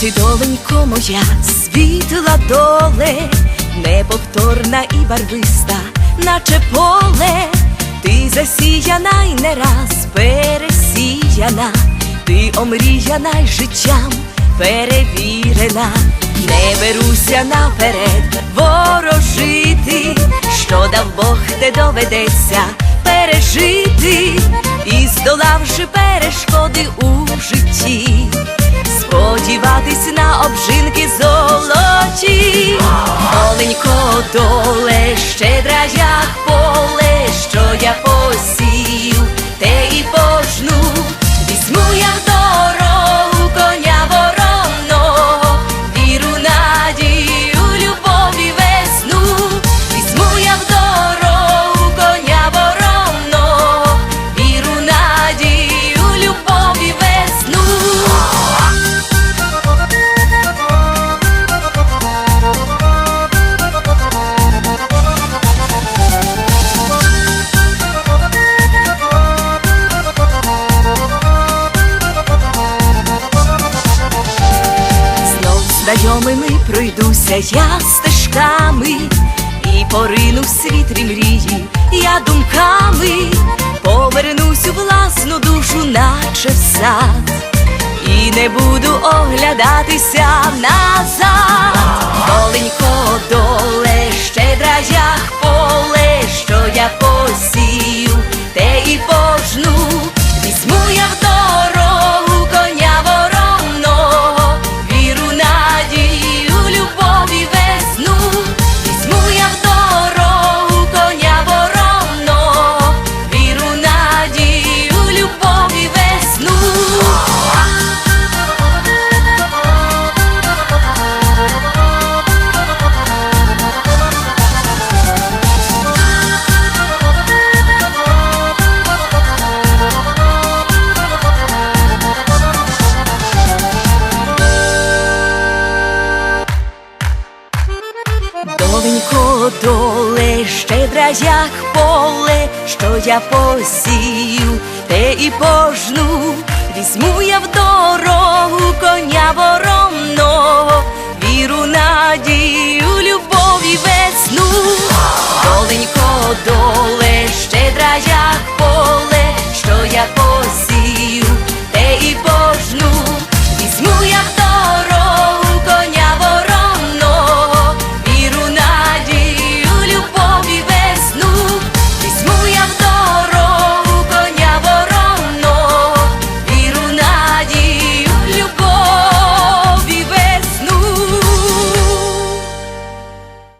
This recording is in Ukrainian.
Ти доленько моя світла доле, неповторна і барвиста, наче поле, ти засіяна й не раз пересіяна, ти омріяна й життям перевірена, не беруся наперед ворожити, що дав Бог, те доведеться пережити, і здолавши пережити. Доле, щедра як поле, що я посію, знайомими пройдуся я стежками і порину в світрі мрії, я думками повернусь у власну душу, наче в сад, і не буду оглядатися назад. Доленько, доле, щедра, як поле, що я посію, те і пожну, візьму я в дорогу коня любов.